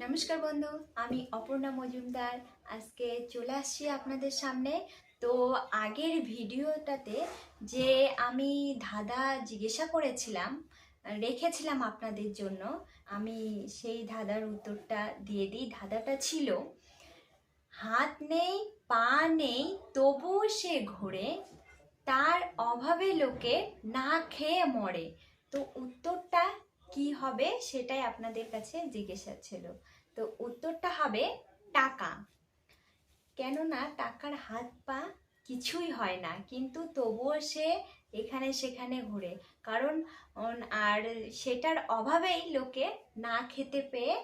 নমস্কার বন্ধু, আমি অপর্ণা মজুমদার। আজকে চলে আসছি আপনাদের সামনে। তো আগের ভিডিওটাতে যে আমি ধাঁধা জিজ্ঞাসা করেছিলাম, রেখেছিলাম আপনাদের জন্য, আমি সেই ধাঁধার উত্তরটা দিয়ে দিই। ধাঁধাটা ছিল, হাত নেই, পা নেই, তবুও সে ঘোরে, তার অভাবে লোকে না খেয়ে মরে। তো উত্তরটা কি হবে সেটাই আপনাদের কাছে জিজ্ঞাসা ছিল। তো উত্তরটা হবে টাকা। কেননা টাকার হাত পা কিছুই হয় না, কিন্তু তবুও সে এখানে সেখানে ঘুরে। কারণ আর সেটার অভাবেই লোকে না খেতে পেয়ে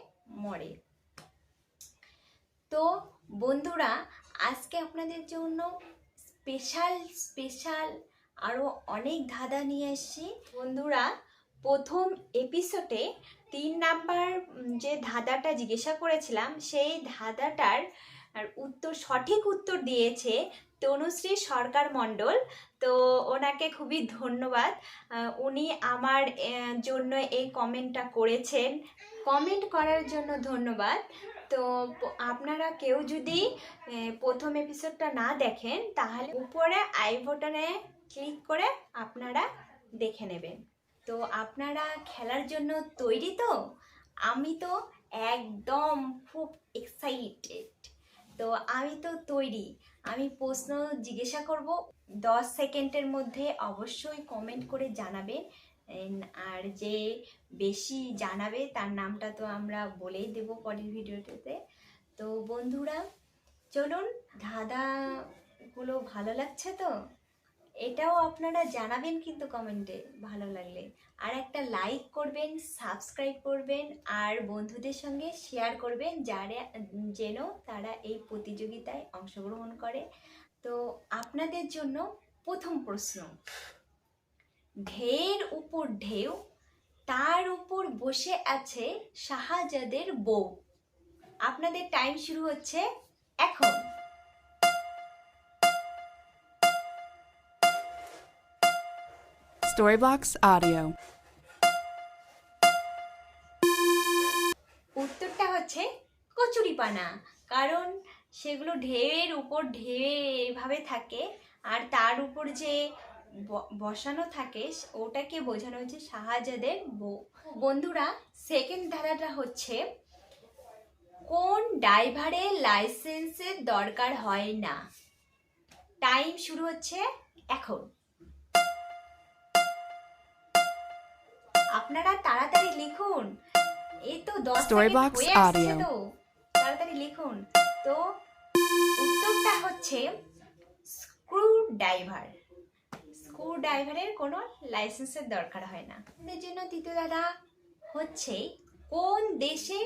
মরে। তো বন্ধুরা, আজকে আপনাদের জন্য স্পেশাল স্পেশাল আরও অনেক ধাঁধা নিয়ে এসেছি। বন্ধুরা প্রথম এপিসোডে তিন নাম্বার যে ধাঁধাটা জিজ্ঞাসা করেছিলাম, সেই ধাঁধাটার উত্তর, সঠিক উত্তর দিয়েছে তনুশ্রী সরকার মণ্ডল। তো ওনাকে খুবই ধন্যবাদ। উনি আমার জন্য এই কমেন্টটা করেছেন। কমেন্ট করার জন্য ধন্যবাদ। তো আপনারা কেউ যদি প্রথম এপিসোডটা না দেখেন, তাহলে উপরে আই বটনে ক্লিক করে আপনারা দেখে নেবেন। তো আপনারা খেলার জন্য তৈরি তো? আমি তো একদম খুব এক্সাইটেড তো আমি তো তৈরি। আমি প্রশ্ন জিজ্ঞাসা করব, দশ সেকেন্ডের মধ্যে অবশ্যই কমেন্ট করে জানাবেন আর যে বেশি জানাবে, তার নামটা তো আমরা বলেই দেবো পরের ভিডিওটাতে। তো বন্ধুরা, চলুন, ধাঁধাগুলো ভালো লাগছে তো? এটাও আপনারা জানাবেন কিন্তু কমেন্টে, ভালো লাগলে। আর একটা লাইক করবেন সাবস্ক্রাইব করবেন, আর বন্ধুদের সঙ্গে শেয়ার করবেন যারা, যেন তারা এই প্রতিযোগিতায় অংশগ্রহণ করে। তো আপনাদের জন্য প্রথম প্রশ্ন। ঢের উপর ঢেউ, তার উপর বসে আছে শাহজাদের বউ। আপনাদের টাইম শুরু হচ্ছে এখন। Storybox Audio. উত্তরটা হচ্ছে কচুরিপানা। কারণ সেগুলো ঢেউয়ের উপর ঢেউ এভাবে থাকে আর তার উপর যে বসানো থাকে ওটাকে বোঝানো হচ্ছে শাহজাদের বউ। বন্ধুরা সেকেন্ড ধারাটা হচ্ছে কোন ড্রাইভারের লাইসেন্সের দরকার হয় না। টাইম শুরু হচ্ছে এখন। আপনারা তাড়াতাড়ি লিখুন। এই তো দশ সেকেন্ড হয়ে আসছে তো। তাড়াতাড়ি লিখুন। তো উত্তরটা হচ্ছে স্ক্রু ড্রাইভার স্ক্রু ড্রাইভারের কোনো লাইসেন্সের দরকার হয় না। এর জন্য তৃতীয় দাদা হচ্ছে কোন দেশে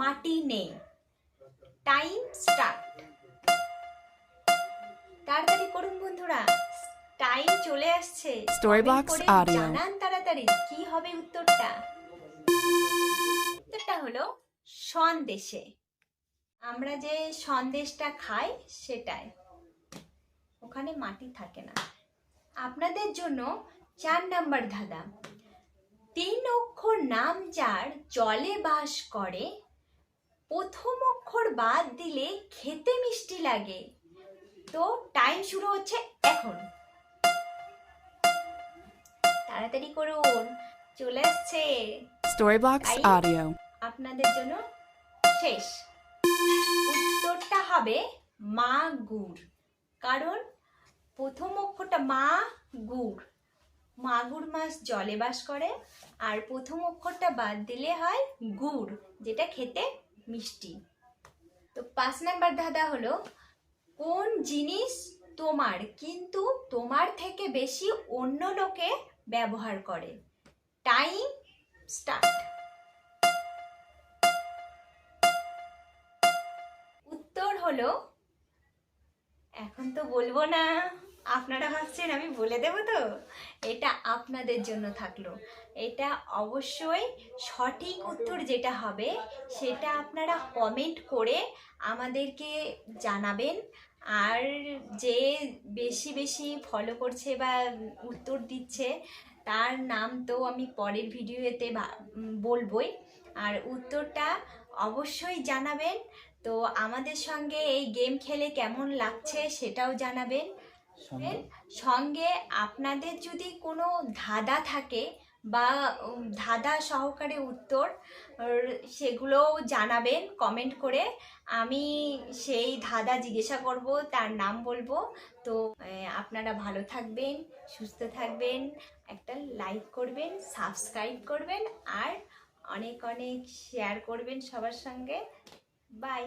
মাটি নেই? টাইম স্টার্ট তাড়াতাড়ি করুন বন্ধুরা। টাইম চলে আসছে। করে জানান তাড়াতাড়ি কি হবে উত্তরটা? উত্তরটা হলো সন্দেশে। আমরা যে সন্দেশটা খাই সেটাই। ওখানে মাটি থাকে না। আপনাদের জন্য চার নাম্বার ধাঁধা। তিন অক্ষর নাম যার জলে বাস করে। প্রথম অক্ষর বাদ দিলে খেতে মিষ্টি লাগে। তো টাইম শুরু হচ্ছে এখন। তাড়াতাড়ি করুন। চলে আসছে। Time. Audio. আপনাদের জন্য শেষ। উত্তরটা হবে মা গুড়। কারণ প্রথম অক্ষরটা মা গুড়। মাগুর মাছ জলে বাস করে আর প্রথম অক্ষরটা বাদ দিলে হয় গুড় যেটা খেতে মিষ্টি। তো পাঁচ নাম্বার ধাঁধা হলো কোন জিনিস তোমার কিন্তু তোমার থেকে বেশি অন্য লোকে ব্যবহার করে। Time start. উত্তর হলো, এখন তো বলব না, আপনারা ভাবছেন আমি বলে দেবো তো? এটা আপনাদের জন্য থাকল। এটা অবশ্যই সঠিক উত্তর যেটা হবে, সেটা আপনারা কমেন্ট করে আমাদেরকে জানাবেন। আর যে বেশি বেশি ফলো করছে বা উত্তর দিচ্ছে তার নাম তো আমি পরের ভিডিওতে বলবই। আর উত্তরটা অবশ্যই জানাবেন। তো আমাদের সঙ্গে এই গেম খেলে কেমন লাগছে সেটাও জানাবেন। সঙ্গে। সঙ্গে আপনাদের যদি কোনো ধাঁধা থাকে বা ধাঁধা সহকারে উত্তর, আর সেগুলোও জানাবেন কমেন্ট করে। আমি সেই ধাঁধা জিজ্ঞাসা করব, তার নাম বলব। তো আপনারা ভালো থাকবেন, সুস্থ থাকবেন, একটা লাইক করবেন সাবস্ক্রাইব করবেন, আর অনেক অনেক শেয়ার করবেন সবার সঙ্গে। বাই